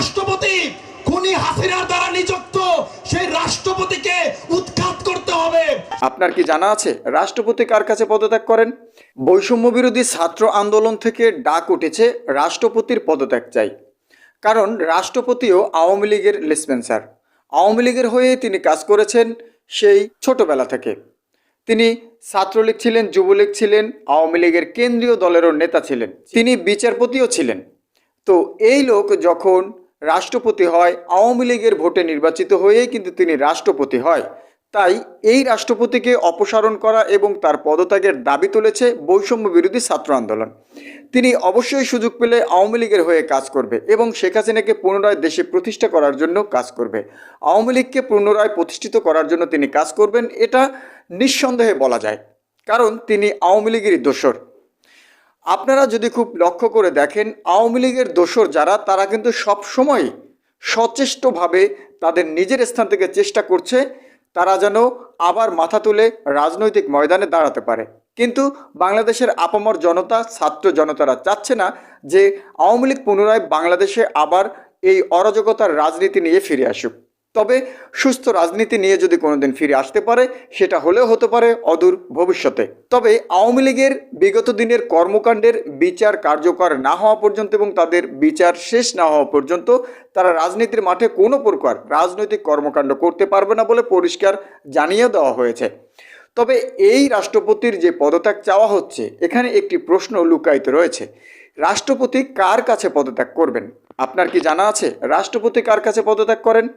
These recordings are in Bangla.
রাষ্ট্রপতি খুনি হাসিনার দ্বারা নিযুক্ত, সেই রাষ্ট্রপতিকে উৎখাত করতে হবে। আপনার কি জানা আছে? রাষ্ট্রপতি কার কাছে পদত্যাগ করেন? বৈষম্য বিরোধী ছাত্র আন্দোলন থেকে ডাক উঠেছে রাষ্ট্রপতির পদত্যাগ চাই। কারণ রাষ্ট্রপতিও আওয়ামী লীগের লেসপেন্সার আওয়ামী লীগের হয়ে তিনি কাজ করেছেন সেই ছোটবেলা থেকে। তিনি ছাত্রলীগ ছিলেন, যুবলীগ ছিলেন, আওয়ামী লীগের কেন্দ্রীয় দলেরও নেতা ছিলেন। তিনি বিচারপতিও ছিলেন। তো এই লোক যখন রাষ্ট্রপতি হয়, আওয়ামী লীগের ভোটে নির্বাচিত হয়েই কিন্তু তিনি রাষ্ট্রপতি হয়। তাই এই রাষ্ট্রপতিকে অপসারণ করা এবং তার পদত্যাগের দাবি তুলেছে বৈষম্য বিরোধী ছাত্র আন্দোলন। তিনি অবশ্যই সুযোগ পেলে আওয়ামী লীগের হয়ে কাজ করবে এবং শেখ হাসিনাকে পুনরায় দেশে প্রতিষ্ঠা করার জন্য কাজ করবে। আওয়ামী লীগকে পুনরায় প্রতিষ্ঠিত করার জন্য তিনি কাজ করবেন, এটা নিঃসন্দেহে বলা যায়। কারণ তিনি আওয়ামী লীগেরই দোসর আপনারা যদি খুব লক্ষ্য করে দেখেন, আওয়ামী লীগের দোসর যারা, তারা কিন্তু সব সময় সচেষ্টভাবে তাদের নিজের স্থান থেকে চেষ্টা করছে, তারা যেন আবার মাথা তুলে রাজনৈতিক ময়দানে দাঁড়াতে পারে। কিন্তু বাংলাদেশের আপামর জনতা, ছাত্র জনতারা চাচ্ছে না যে আওয়ামী লীগ পুনরায় বাংলাদেশে আবার এই অরাজকতার রাজনীতি নিয়ে ফিরে আসুক। তবে সুস্থ রাজনীতি নিয়ে যদি কোনোদিন ফিরে আসতে পারে, সেটা হলেও হতে পারে অদূর ভবিষ্যতে। তবে আওয়ামী লীগের বিগত দিনের কর্মকাণ্ডের বিচার কার্যকর না হওয়া পর্যন্ত এবং তাদের বিচার শেষ না হওয়া পর্যন্ত তারা রাজনীতির মাঠে কোনো প্রকার রাজনৈতিক কর্মকাণ্ড করতে পারবে না বলে পরিষ্কার জানিয়ে দেওয়া হয়েছে। তবে এই রাষ্ট্রপতির যে পদত্যাগ চাওয়া হচ্ছে, এখানে একটি প্রশ্ন লুকায়িত রয়েছে। রাষ্ট্রপতি কার কাছে পদত্যাগ করবেন? আপনার কি জানা আছে? রাষ্ট্রপতি কার কাছে পদত্যাগ করেন?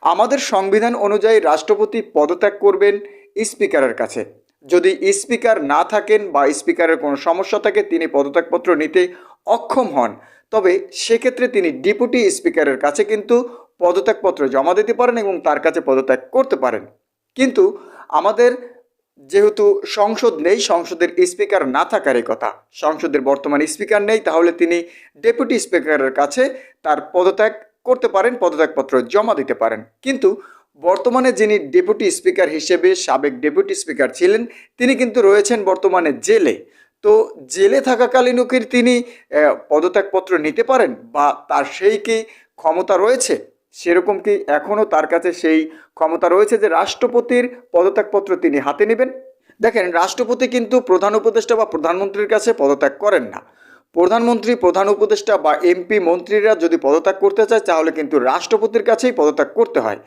আমাদের সংবিধান অনুযায়ী রাষ্ট্রপতি পদত্যাগ করবেন স্পিকারের কাছে। যদি স্পিকার না থাকেন বা স্পিকারের কোনো সমস্যা থাকে, তিনি পদত্যাগপত্র নিতে অক্ষম হন। তবে সেক্ষেত্রে তিনি ডিপুটি স্পিকারের কাছে কিন্তু পদত্যাগপত্র জমা দিতে পারেন এবং তার কাছে পদত্যাগ করতে পারেন। কিন্তু আমাদের যেহেতু সংসদ নেই, সংসদের স্পিকার না থাকার এই কথা। সংসদের বর্তমান স্পিকার নেই, তাহলে তিনি ডেপুটি স্পিকারের কাছে তার পদত্যাগ করতে পারেন, পদত্যাগপত্র জমা দিতে পারেন। কিন্তু বর্তমানে যিনি ডেপুটি স্পিকার হিসেবে সাবেক ডেপুটি স্পিকার ছিলেন, তিনি কিন্তু রয়েছেন বর্তমানে জেলে। তো জেলে থাকাকালীনও কি তিনি পদত্যাগপত্র নিতে পারেন বা তার সেই কি ক্ষমতা রয়েছে? সেরকম কি এখনও তার কাছে সেই ক্ষমতা রয়েছে যে রাষ্ট্রপতির পদত্যাগপত্র তিনি হাতে নেবেন? দেখেন, রাষ্ট্রপতি কিন্তু প্রধান উপদেষ্টা বা প্রধানমন্ত্রীর কাছে পদত্যাগ করেন না। প্রধানমন্ত্রী, প্রধান উপদেষ্টা বা এমপি মন্ত্রীরা যদি পদত্যাগ করতে চায়, তাহলে কিন্তু রাষ্ট্রপতির কাছেই পদত্যাগ করতে হয়।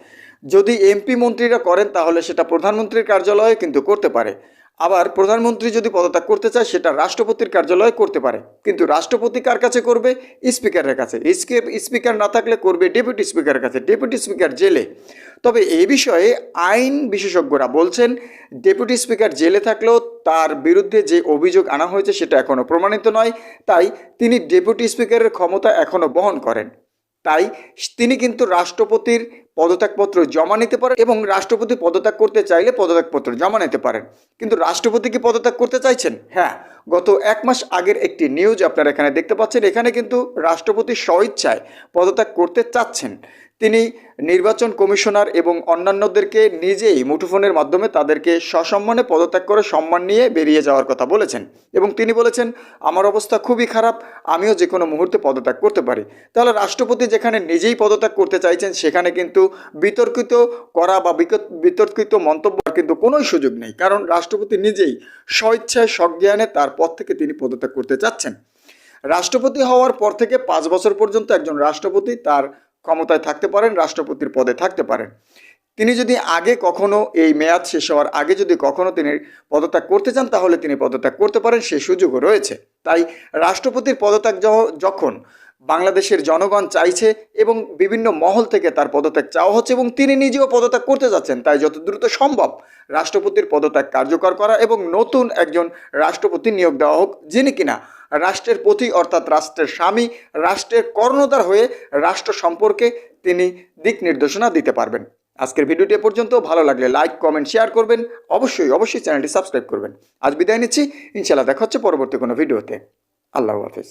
যদি এমপি মন্ত্রীরা করেন, তাহলে সেটা প্রধানমন্ত্রীর কার্যালয়ে কিন্তু করতে পারে। আবার প্রধানমন্ত্রী যদি পদত্যাগ করতে চায়, সেটা রাষ্ট্রপতির কার্যালয়ে করতে পারে। কিন্তু রাষ্ট্রপতি কার কাছে করবে? স্পিকারের কাছে। স্পিকার না থাকলে করবে ডেপুটি স্পিকারের কাছে, ডেপুটি স্পিকার জেলে। তবে এই বিষয়ে আইন বিশেষজ্ঞরা বলছেন, ডেপুটি স্পিকার জেলে থাকলেও তার বিরুদ্ধে যে অভিযোগ আনা হয়েছে, সেটা এখনও প্রমাণিত নয়। তাই তিনি ডেপুটি স্পিকারের ক্ষমতা এখনও বহন করেন। তাই তিনি কিন্তু রাষ্ট্রপতির পদত্যাগপত্র জমা নিতে পারেন এবং রাষ্ট্রপতি পদত্যাগ করতে চাইলে পদত্যাগপত্র জমা নিতে পারেন। কিন্তু রাষ্ট্রপতি কি পদত্যাগ করতে চাইছেন? হ্যাঁ গত এক মাস আগের একটি নিউজ আপনারা এখানে দেখতে পাচ্ছেন। এখানে কিন্তু রাষ্ট্রপতি স্বইচ্ছায় পদত্যাগ করতে চাচ্ছেন। তিনি নির্বাচন কমিশনার এবং অন্যান্যদেরকে নিজেই মুঠোফোনের মাধ্যমে তাদেরকে সসম্মানে পদত্যাগ করে সম্মান নিয়ে বেরিয়ে যাওয়ার কথা বলেছেন এবং তিনি বলেছেন, আমার অবস্থা খুবই খারাপ, আমিও যে কোনো মুহূর্তে পদত্যাগ করতে পারি। তাহলে রাষ্ট্রপতি যেখানে নিজেই পদত্যাগ করতে চাইছেন, সেখানে কিন্তু বিতর্কিত করা বা বিতর্কিত মন্তব্য কিন্তু কোনোই সুযোগ নেই। কারণ রাষ্ট্রপতি নিজেই স্বইচ্ছায় সজ্ঞানে তার পদ থেকে তিনি পদত্যাগ করতে চাচ্ছেন। রাষ্ট্রপতি হওয়ার পর থেকে পাঁচ বছর পর্যন্ত একজন রাষ্ট্রপতি তার ক্ষমতায় থাকতে পারেন, রাষ্ট্রপতির পদে থাকতে পারেন। তিনি যদি আগে কখনো এই মেয়াদ শেষ হওয়ার আগে যদি কখনো তিনি পদত্যাগ করতে চান, তাহলে তিনি পদত্যাগ করতে পারেন, সে সুযোগও রয়েছে। তাই রাষ্ট্রপতির পদত্যাগ যখন বাংলাদেশের জনগণ চাইছে এবং বিভিন্ন মহল থেকে তার পদত্যাগ চাওয়া হচ্ছে এবং তিনি নিজেও পদত্যাগ করতে যাচ্ছেন। তাই যত দ্রুত সম্ভব রাষ্ট্রপতির পদত্যাগ কার্যকর করা এবং নতুন একজন রাষ্ট্রপতি নিয়োগ দেওয়া হোক, যিনি কিনা রাষ্ট্রের প্রতি অর্থাৎ রাষ্ট্রের স্বামী, রাষ্ট্রের কর্ণধার হয়ে রাষ্ট্র সম্পর্কে তিনি দিক নির্দেশনা দিতে পারবেন। আজকের ভিডিওটি পর্যন্ত। ভালো লাগলে লাইক, কমেন্ট, শেয়ার করবেন। অবশ্যই অবশ্যই চ্যানেলটি সাবস্ক্রাইব করবেন। আজ বিদায় নিচ্ছি। ইনশাল্লাহ দেখা হচ্ছে পরবর্তী কোনো ভিডিওতে। আল্লাহ হাফিজ।